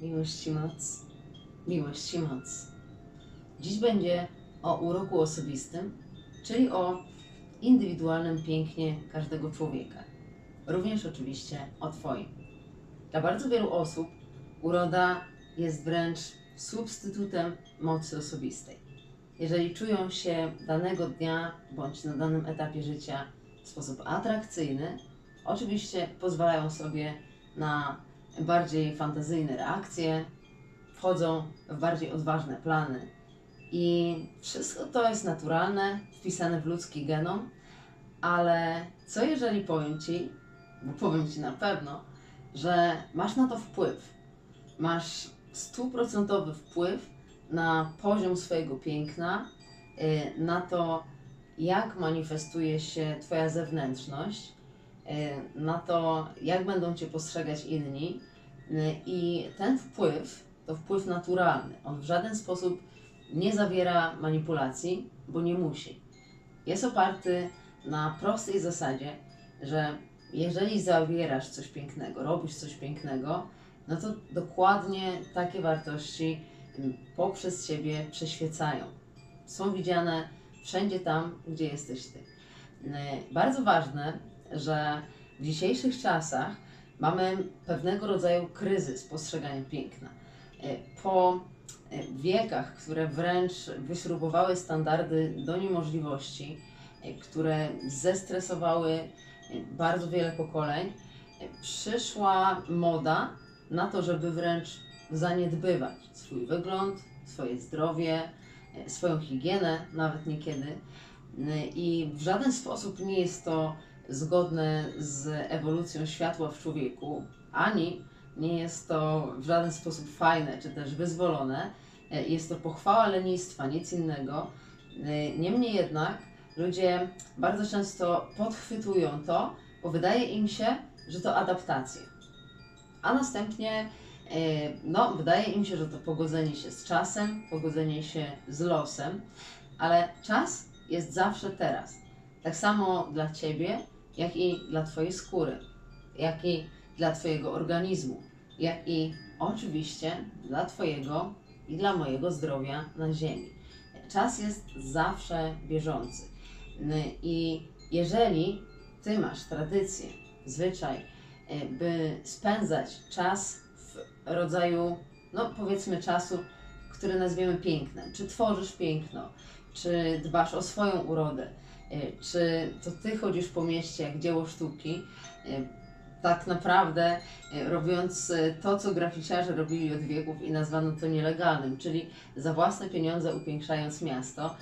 Miłość moc, miłość moc. Dziś będzie o uroku osobistym, czyli o indywidualnym pięknie każdego człowieka. Również oczywiście o Twoim. Dla bardzo wielu osób uroda jest wręcz substytutem mocy osobistej. Jeżeli czują się danego dnia bądź na danym etapie życia w sposób atrakcyjny, oczywiście pozwalają sobie na bardziej fantazyjne reakcje, wchodzą w bardziej odważne plany. I wszystko to jest naturalne, wpisane w ludzki genom, ale co jeżeli powiem Ci, bo powiem Ci na pewno, że masz na to wpływ. Masz stuprocentowy wpływ na poziom swojego piękna, y, na to, jak manifestuje się Twoja zewnętrzność, na to, jak będą Cię postrzegać inni. Y, I ten wpływ to wpływ naturalny. On w żaden sposób nie zawiera manipulacji, bo nie musi. Jest oparty na prostej zasadzie, że jeżeli zawierasz coś pięknego, robisz coś pięknego, no to dokładnie takie wartości mm, poprzez Ciebie przeświecają. Są widziane wszędzie tam, gdzie jesteś Ty. Bardzo ważne, że w dzisiejszych czasach mamy pewnego rodzaju kryzys postrzegania piękna. Yy, Po yy, wiekach, które wręcz wyśrubowały standardy do niemożliwości, yy, które zestresowały bardzo wiele pokoleń, przyszła moda na to, żeby wręcz zaniedbywać swój wygląd, swoje zdrowie, swoją higienę, nawet niekiedy. I w żaden sposób nie jest to zgodne z ewolucją światła w człowieku, ani nie jest to w żaden sposób fajne czy też wyzwolone. E, Jest to pochwała lenistwa, nic innego. E, Niemniej jednak ludzie bardzo często podchwytują to, bo wydaje im się, że to adaptacje. A następnie e, no, wydaje im się, że to pogodzenie się z czasem, pogodzenie się z losem, ale czas jest zawsze teraz. Tak samo dla Ciebie, jak i dla Twojej skóry, jak i dla Twojego organizmu, jak i oczywiście dla Twojego i dla mojego zdrowia na Ziemi. Czas jest zawsze bieżący. I jeżeli Ty masz tradycję, zwyczaj, e, by spędzać czas w rodzaju, no powiedzmy, czasu, który nazwiemy pięknem, czy tworzysz piękno, czy dbasz o swoją urodę, czy to Ty chodzisz po mieście jak dzieło sztuki, e, tak naprawdę e, robiąc e, to, co graficiarze robili od wieków i nazwano to nielegalnym, czyli za własne pieniądze upiększając miasto,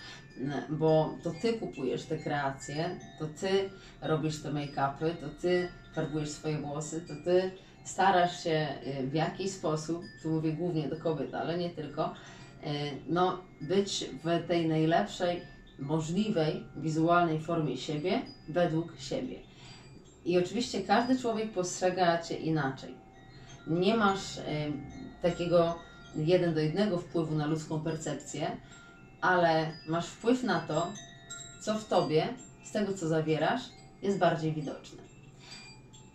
bo to Ty kupujesz te kreacje, to Ty robisz te make-upy, to Ty farbujesz swoje włosy, to Ty starasz się e, w jakiś sposób, tu mówię głównie do kobiet, ale nie tylko, e, no być w tej najlepszej możliwej wizualnej formie siebie, według siebie. I oczywiście każdy człowiek postrzega Cię inaczej. Nie masz y, takiego jeden do jednego wpływu na ludzką percepcję, ale masz wpływ na to, co w Tobie, z tego co zawierasz, jest bardziej widoczne.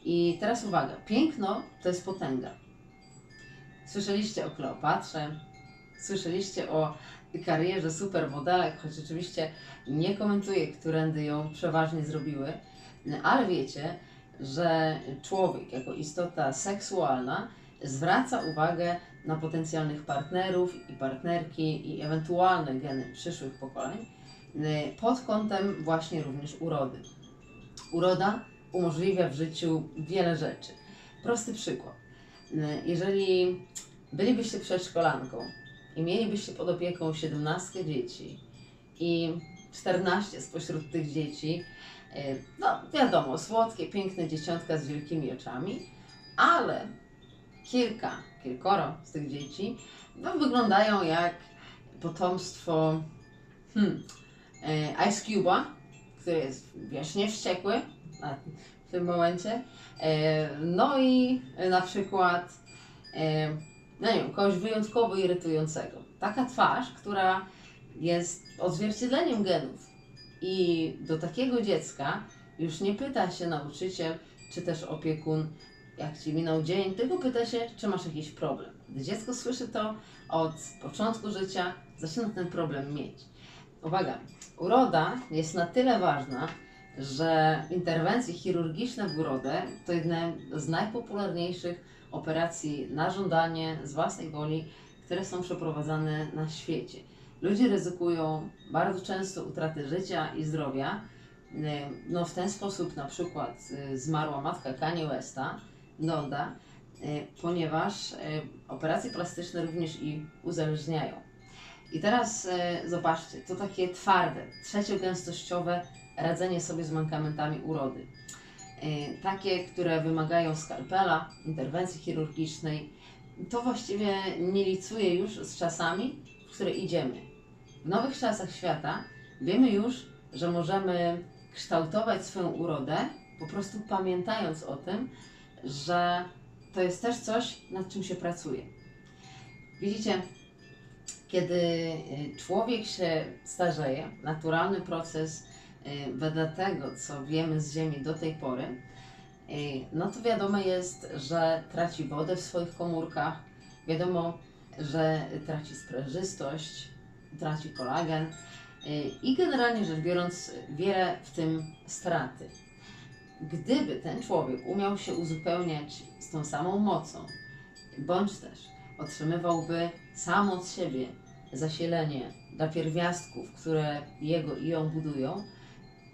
I teraz uwaga, piękno to jest potęga. Słyszeliście o Kleopatrze, słyszeliście o karierze supermodelek, choć oczywiście nie komentuję, którędy ją przeważnie zrobiły, ale wiecie, że człowiek jako istota seksualna zwraca uwagę na potencjalnych partnerów i partnerki i ewentualne geny przyszłych pokoleń y, pod kątem właśnie również urody. Uroda umożliwia w życiu wiele rzeczy. Prosty przykład. Y, Jeżeli bylibyście przedszkolanką i mielibyście pod opieką 17 dzieci i 14 spośród tych dzieci E, No, wiadomo, słodkie, piękne dzieciątka z wielkimi oczami, ale kilka, kilkoro z tych dzieci no, wyglądają jak potomstwo hmm, e, Ice Cube'a, który jest wiecznie wściekły w tym momencie. E, No i na przykład, no nie wiem, kogoś wyjątkowo irytującego. Taka twarz, która jest odzwierciedleniem genów. I do takiego dziecka już nie pyta się nauczyciel czy też opiekun, jak ci minął dzień, tylko pyta się, czy masz jakiś problem. Gdy dziecko słyszy to od początku życia, zaczyna ten problem mieć. Uwaga, uroda jest na tyle ważna, że interwencje chirurgiczne w urodę to jedna z najpopularniejszych operacji na żądanie, z własnej woli, które są przeprowadzane na świecie. Ludzie ryzykują bardzo często utraty życia i zdrowia. E, No, w ten sposób na przykład e, zmarła matka Kanye Westa, Donda, e, ponieważ operacje plastyczne również i uzależniają. I teraz zobaczcie, to takie twarde, trzeciogęstościowe radzenie sobie z mankamentami urody. E, takie, które wymagają skalpela, interwencji chirurgicznej, to właściwie nie licuje już z czasami, w które idziemy. W nowych czasach świata wiemy już, że możemy kształtować swoją urodę, po prostu pamiętając o tym, że to jest też coś, nad czym się pracuje. Widzicie, kiedy y, człowiek się starzeje, naturalny proces y, wedle tego, co wiemy z Ziemi do tej pory, y, no to wiadomo jest, że traci wodę w swoich komórkach, wiadomo, że traci sprężystość, traci kolagen y, i generalnie rzecz biorąc wiele w tym straty. Gdyby ten człowiek umiał się uzupełniać z tą samą mocą, bądź też otrzymywałby sam od siebie zasilenie dla pierwiastków, które jego i ją budują,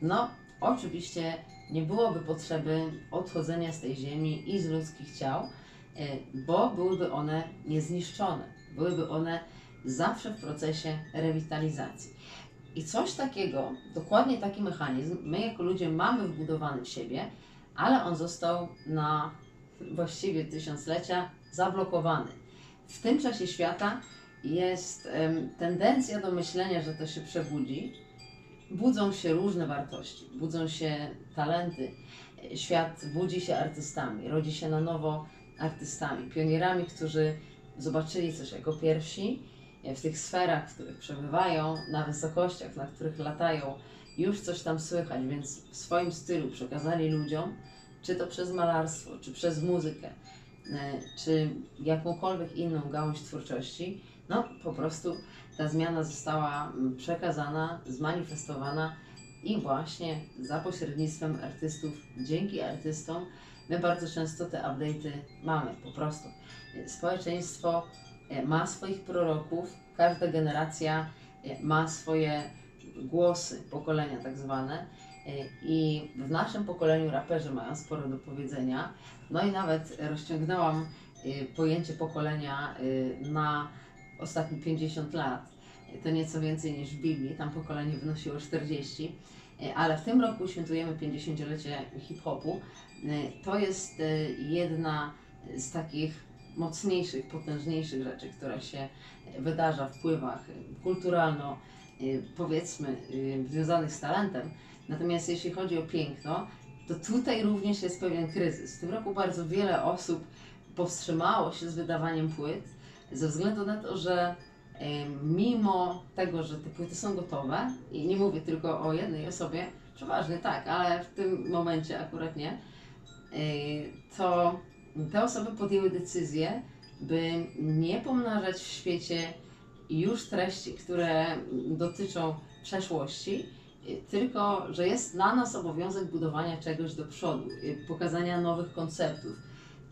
no oczywiście nie byłoby potrzeby odchodzenia z tej ziemi i z ludzkich ciał, y, bo byłyby one niezniszczone, byłyby one zawsze w procesie rewitalizacji. I coś takiego, dokładnie taki mechanizm, my jako ludzie mamy wbudowany w siebie, ale on został na właściwie tysiąclecia zablokowany. W tym czasie świata jest tendencja do myślenia, że to się przebudzi. Budzą się różne wartości, budzą się talenty. Świat budzi się artystami, rodzi się na nowo artystami, pionierami, którzy zobaczyli coś jako pierwsi w tych sferach, w których przebywają, na wysokościach, na których latają, już coś tam słychać, więc w swoim stylu przekazali ludziom, czy to przez malarstwo, czy przez muzykę, e, czy jakąkolwiek inną gałąź twórczości, no po prostu ta zmiana została mm, przekazana, zmanifestowana i właśnie za pośrednictwem artystów, dzięki artystom, my bardzo często te update'y mamy po prostu. Społeczeństwo e, ma swoich proroków, każda generacja e, ma swoje głosy pokolenia tak zwane e, i w naszym pokoleniu raperzy mają sporo do powiedzenia. No i nawet rozciągnęłam pojęcie pokolenia na ostatnie 50 lat. To nieco więcej niż w Biblii, tam pokolenie wynosiło 40, e, ale w tym roku świętujemy 50-lecie hip-hopu. E, To jest e, jedna z takich mocniejszych, potężniejszych rzeczy, która się wydarza w wpływach kulturalno, powiedzmy, związanych z talentem. Natomiast jeśli chodzi o piękno, to tutaj również jest pewien kryzys. W tym roku bardzo wiele osób powstrzymało się z wydawaniem płyt ze względu na to, że mimo tego, że te płyty są gotowe, i nie mówię tylko o jednej osobie, przeważnie tak, ale w tym momencie akurat nie, e, to te osoby podjęły decyzję, by nie pomnażać w świecie już treści, które dotyczą przeszłości, y, tylko że jest na nas obowiązek budowania czegoś do przodu, y, pokazania nowych konceptów.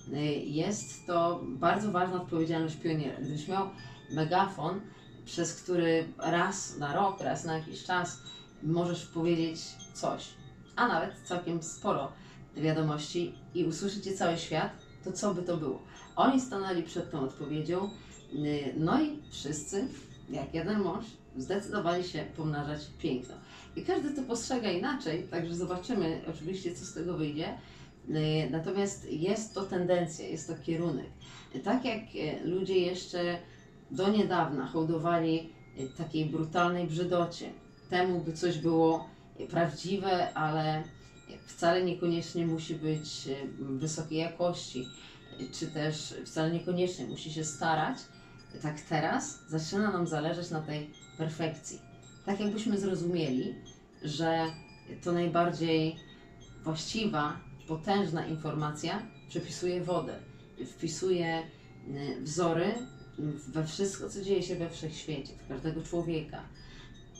Y, Jest to bardzo ważna odpowiedzialność pioniera. Gdybyś miał megafon, przez który raz na rok, raz na jakiś czas możesz powiedzieć coś, a nawet całkiem sporo wiadomości i usłyszycie cały świat, to co by to było? Oni stanęli przed tą odpowiedzią, y, no i wszyscy, jak jeden mąż, zdecydowali się pomnażać piękno. I każdy to postrzega inaczej, także zobaczymy oczywiście, co z tego wyjdzie. Y, Natomiast jest to tendencja, jest to kierunek. Tak jak y, ludzie jeszcze do niedawna hołdowali takiej brutalnej brzydocie, temu by coś było prawdziwe, ale wcale niekoniecznie musi być wysokiej jakości, czy też wcale niekoniecznie musi się starać, tak teraz zaczyna nam zależeć na tej perfekcji. Tak jakbyśmy zrozumieli, że to najbardziej właściwa, potężna informacja przepisuje wodę, wpisuje y, wzory we wszystko, co dzieje się we wszechświecie, w każdego człowieka.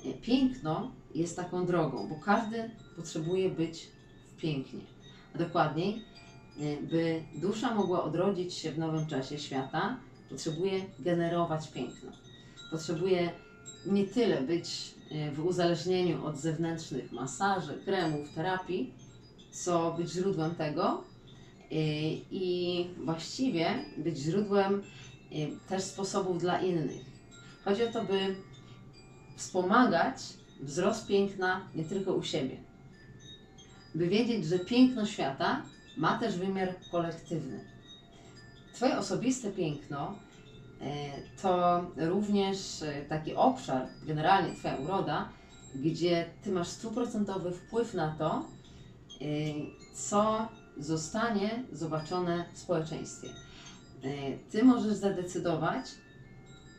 Y, Piękno jest taką drogą, bo każdy potrzebuje być w pięknie. A dokładniej, y, by dusza mogła odrodzić się w nowym czasie świata, potrzebuje generować piękno. Potrzebuje nie tyle być y, w uzależnieniu od zewnętrznych masaży, kremów, terapii, co być źródłem tego y, i właściwie być źródłem y, też sposobów dla innych. Chodzi o to, by wspomagać wzrost piękna nie tylko u siebie. By wiedzieć, że piękno świata ma też wymiar kolektywny. Twoje osobiste piękno e, to również taki obszar, generalnie Twoja uroda, gdzie Ty masz stuprocentowy wpływ na to, co zostanie zobaczone w społeczeństwie. E, Ty możesz zadecydować,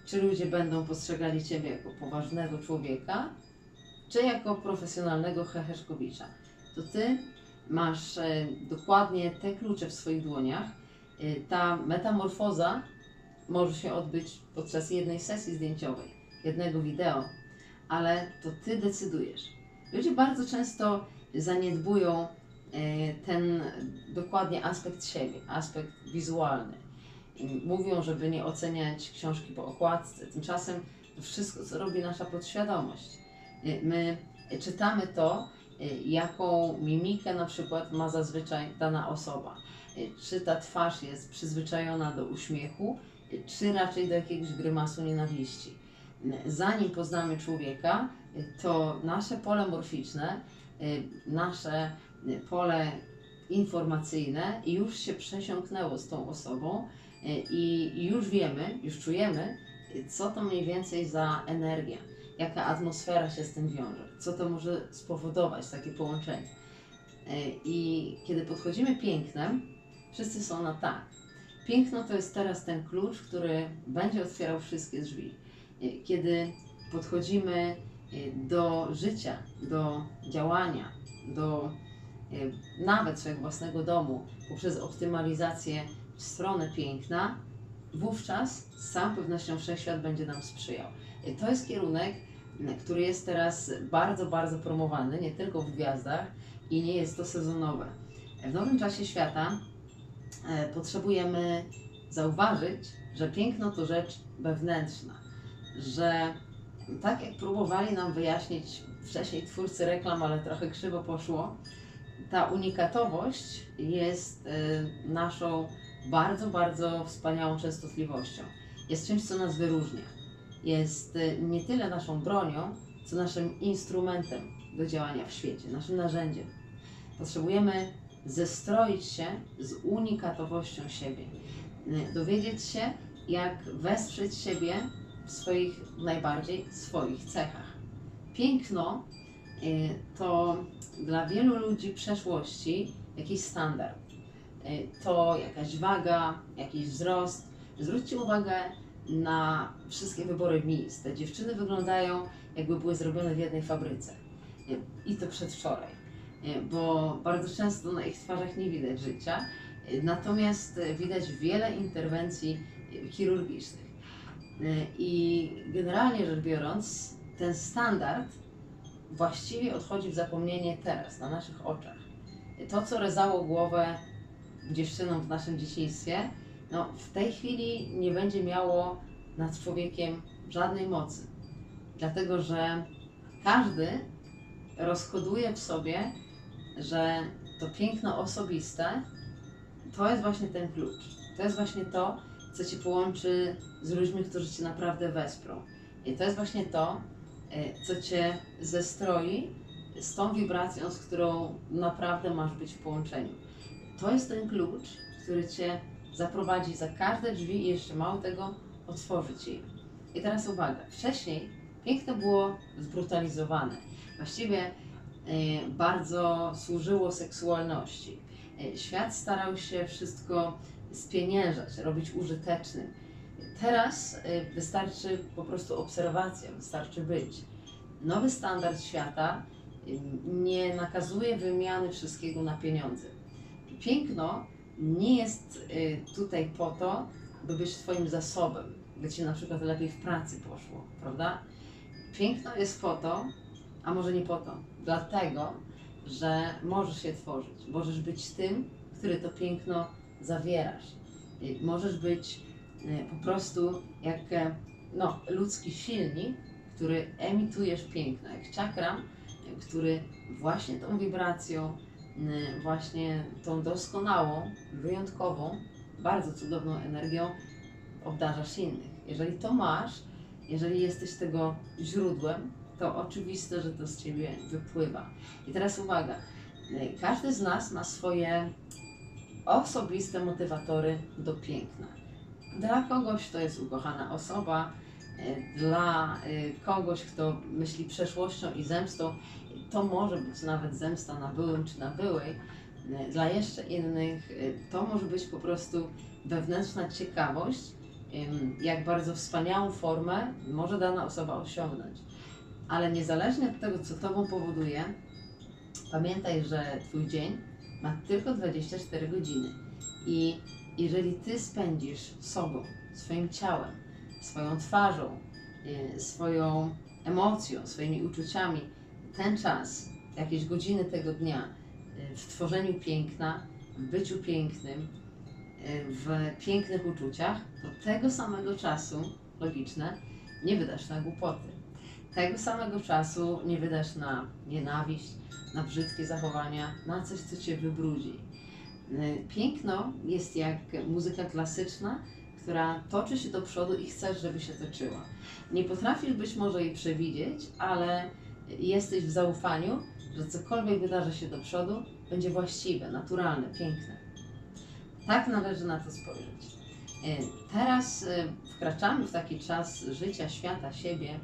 czy ludzie będą postrzegali Ciebie jako poważnego człowieka, czy jako profesjonalnego heheszkowicza. To Ty masz e, dokładnie te klucze w swoich dłoniach. E, Ta metamorfoza może się odbyć podczas jednej sesji zdjęciowej, jednego wideo, ale to Ty decydujesz. Ludzie bardzo często zaniedbują e, ten dokładnie aspekt siebie, aspekt wizualny. Mówią, żeby nie oceniać książki po okładce. Tymczasem wszystko, co robi nasza podświadomość. E, My czytamy to, e, jaką mimikę na przykład ma zazwyczaj dana osoba. Czy ta twarz jest przyzwyczajona do uśmiechu, czy raczej do jakiegoś grymasu nienawiści. Zanim poznamy człowieka, to nasze pole morficzne, e, nasze e, pole informacyjne już się przesiąknęło z tą osobą e, i już wiemy, już czujemy, co to mniej więcej za energia, jaka atmosfera się z tym wiąże, co to może spowodować, takie połączenie. I kiedy podchodzimy pięknem, wszyscy są na tak. Piękno to jest teraz ten klucz, który będzie otwierał wszystkie drzwi. Kiedy podchodzimy do życia, do działania, do e, nawet swojego własnego domu poprzez optymalizację w stronę piękna, wówczas z całą pewnością wszechświat będzie nam sprzyjał. E, To jest kierunek, który jest teraz bardzo, bardzo promowany, nie tylko w gwiazdach i nie jest to sezonowe. W nowym czasie świata potrzebujemy zauważyć, że piękno to rzecz wewnętrzna, że tak jak próbowali nam wyjaśnić wcześniej twórcy reklam, ale trochę krzywo poszło, ta unikatowość jest y, naszą bardzo, bardzo wspaniałą częstotliwością. Jest czymś, co nas wyróżnia. Jest y, nie tyle naszą bronią, co naszym instrumentem do działania w świecie, naszym narzędziem. Potrzebujemy zestroić się z unikatowością siebie, y, dowiedzieć się, jak wesprzeć siebie w swoich najbardziej swoich cechach. Piękno y, to dla wielu ludzi przeszłości jakiś standard. Y, To jakaś waga, jakiś wzrost. Zwróćcie uwagę na wszystkie wybory miejsc. Te dziewczyny wyglądają, jakby były zrobione w jednej fabryce. Y, I to przedwczoraj, bo bardzo często na ich twarzach nie widać życia, natomiast widać wiele interwencji chirurgicznych. Y, I generalnie rzecz biorąc, ten standard właściwie odchodzi w zapomnienie teraz, na naszych oczach. To, co rezało głowę dziewczynom w naszym dzieciństwie, no, w tej chwili nie będzie miało nad człowiekiem żadnej mocy. Dlatego, że każdy rozkoduje w sobie, że to piękno osobiste to jest właśnie ten klucz. To jest właśnie to, co Cię połączy z ludźmi, którzy Cię naprawdę wesprą. I to jest właśnie to, e, co Cię zestroi z tą wibracją, z którą naprawdę masz być w połączeniu. To jest ten klucz, który Cię zaprowadzi za każde drzwi i jeszcze mało tego otworzy Ci. je. I teraz uwaga, wcześniej piękno było zbrutalizowane. Właściwie e, bardzo służyło seksualności. E, Świat starał się wszystko spieniężać, robić użytecznym. Teraz y, wystarczy po prostu obserwacja, wystarczy być. Nowy standard świata y, nie nakazuje wymiany wszystkiego na pieniądze. Piękno nie jest y, tutaj po to, by być Twoim zasobem, by Ci na przykład lepiej w pracy poszło, prawda? Piękno jest po to, a może nie po to, dlatego, że możesz się tworzyć, możesz być tym, który to piękno zawierasz. Y, Możesz być y, po prostu jak e, no, ludzki silnik, który emitujesz piękno, jak czakram, y, który właśnie tą wibracją, właśnie tą doskonałą, wyjątkową, bardzo cudowną energią obdarzasz innych. Jeżeli to masz, jeżeli jesteś tego źródłem, to oczywiste, że to z ciebie wypływa. I teraz uwaga, każdy z nas ma swoje osobiste motywatory do piękna. Dla kogoś to jest ukochana osoba, y, dla y, kogoś, kto myśli przeszłością i zemstą, to może być nawet zemsta na byłym czy na byłej. Y, Dla jeszcze innych to może być po prostu wewnętrzna ciekawość, jak bardzo wspaniałą formę może dana osoba osiągnąć. Ale niezależnie od tego, co Tobą powoduje, pamiętaj, że Twój dzień ma tylko 24 godziny. I jeżeli Ty spędzisz sobą, swoim ciałem, swoją twarzą, y, swoją emocją, swoimi uczuciami ten czas, jakieś godziny tego dnia y, w tworzeniu piękna, w byciu pięknym, y, w pięknych uczuciach, to tego samego czasu, logiczne, nie wydasz na głupoty. Tego samego czasu nie wydasz na nienawiść, na brzydkie zachowania, na coś, co cię wybrudzi. Y, Piękno jest jak muzyka klasyczna, która toczy się do przodu i chcesz, żeby się toczyła. Nie potrafisz być może jej przewidzieć, ale jesteś w zaufaniu, że cokolwiek wydarzy się do przodu, będzie właściwe, naturalne, piękne. Tak należy na to spojrzeć. Y, Teraz y, wkraczamy w taki czas życia, świata, siebie.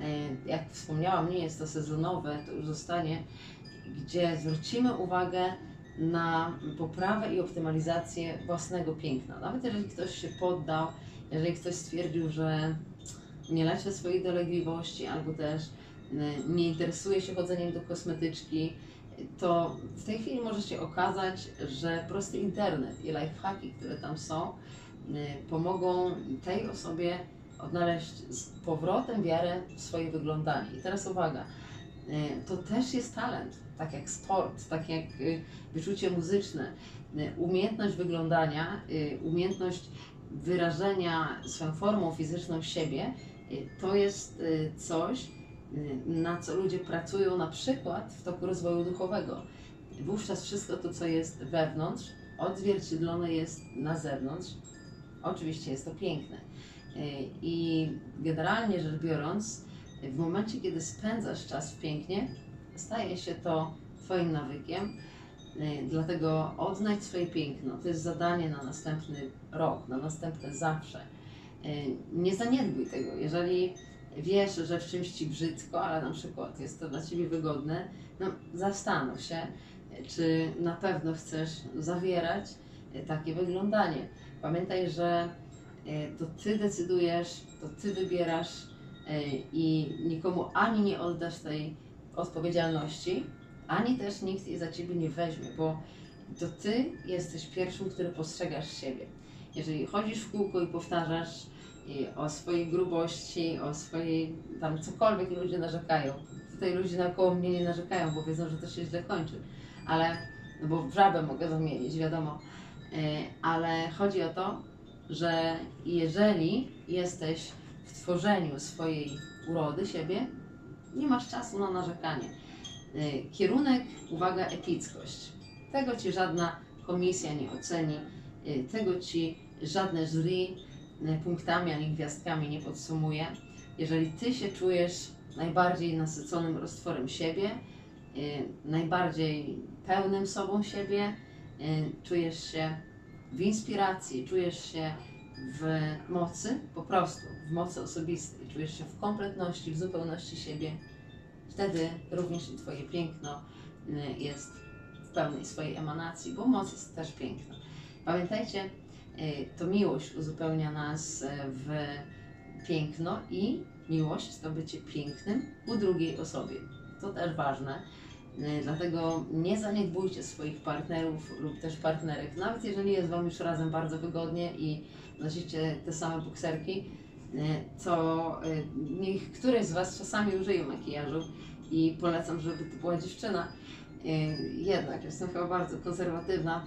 Y, Jak wspomniałam, nie jest to sezonowe, to już zostanie, gdzie zwrócimy uwagę na poprawę i optymalizację własnego piękna. Nawet jeżeli ktoś się poddał, jeżeli ktoś stwierdził, że nie leczy swoich dolegliwości albo też y, nie interesuje się chodzeniem do kosmetyczki, to w tej chwili może się okazać, że prosty internet i lifehacki, które tam są, y, pomogą tej osobie odnaleźć z powrotem wiarę w swoje wyglądanie. I teraz uwaga, y, to też jest talent, tak jak sport, tak jak y, wyczucie muzyczne, y, umiejętność wyglądania, umiejętność wyrażenia swoją formą fizyczną siebie, to jest coś, na co ludzie pracują na przykład w toku rozwoju duchowego. Wówczas wszystko to, co jest wewnątrz, odzwierciedlone jest na zewnątrz. Oczywiście jest to piękne. Y, I generalnie rzecz biorąc, w momencie, kiedy spędzasz czas w pięknie, staje się to Twoim nawykiem. Y, Dlatego odnajdź swoje piękno. To jest zadanie na następny rok, na następne zawsze. Y, Nie zaniedbuj tego. Jeżeli wiesz, że w czymś ci brzydko, ale na przykład jest to dla ciebie wygodne, no zastanów się, czy na pewno chcesz zawierać takie wyglądanie. Pamiętaj, że to ty decydujesz, to ty wybierasz y, i nikomu ani nie oddasz tej odpowiedzialności, ani też nikt jej za ciebie nie weźmie, bo to ty jesteś pierwszym, który postrzegasz siebie. Jeżeli chodzisz w kółko i powtarzasz i o swojej grubości, o swojej tam cokolwiek ludzie narzekają. Tutaj ludzie naokoło mnie nie narzekają, bo wiedzą, że to się źle kończy. Ale, no bo w żabę mogę zamienić, wiadomo. Ale chodzi o to, że jeżeli jesteś w tworzeniu swojej urody, siebie, nie masz czasu na narzekanie. Y, Kierunek, uwaga, epickość. Tego ci żadna komisja nie oceni, y, tego ci żadne jury y, punktami ani gwiazdkami nie podsumuje. Jeżeli ty się czujesz najbardziej nasyconym roztworem siebie, najbardziej pełnym sobą siebie, czujesz się w inspiracji, czujesz się w mocy, po prostu w mocy osobistej, czujesz się w kompletności, w zupełności siebie, wtedy również i Twoje piękno y, jest w pełnej swojej emanacji, bo moc jest też piękna. Pamiętajcie, y, to miłość uzupełnia nas y, w piękno i miłość to bycie pięknym u drugiej osobie. To też ważne. Y, Dlatego nie zaniedbujcie swoich partnerów lub też partnerek, nawet jeżeli jest Wam już razem bardzo wygodnie i nosicie te same bukserki, y, to y, niech któryś z Was czasami użyje makijażu i polecam, żeby to była dziewczyna. Jednak jestem chyba bardzo konserwatywna.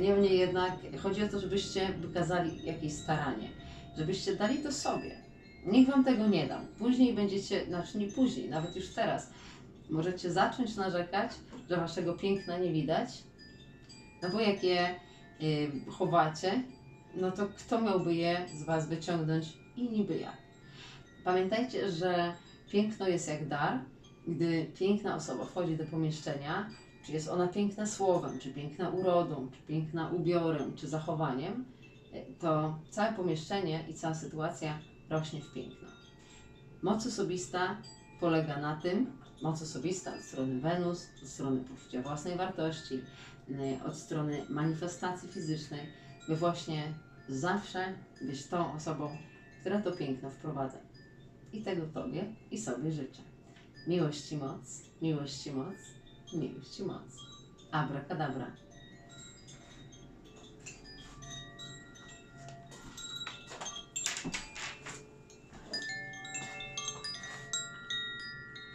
Niemniej jednak chodzi o to, żebyście wykazali jakieś staranie, żebyście dali to sobie. Nikt Wam tego nie dam. Później będziecie, znaczy nie później, nawet już teraz, możecie zacząć narzekać, że Waszego piękna nie widać, no bo jak je y, chowacie, no to kto miałby je z Was wyciągnąć i niby jak. Pamiętajcie, że piękno jest jak dar. Gdy piękna osoba wchodzi do pomieszczenia, czy jest ona piękna słowem, czy piękna urodą, czy piękna ubiorem, czy zachowaniem, y, to całe pomieszczenie i cała sytuacja rośnie w piękno. Moc osobista polega na tym, moc osobista od strony Wenus, od strony poczucia własnej wartości, y, od strony manifestacji fizycznej, by właśnie zawsze być tą osobą, która to piękno wprowadza. I tego Tobie i sobie życzę. Miłości moc, miłości moc, miłości moc. Abracadabra.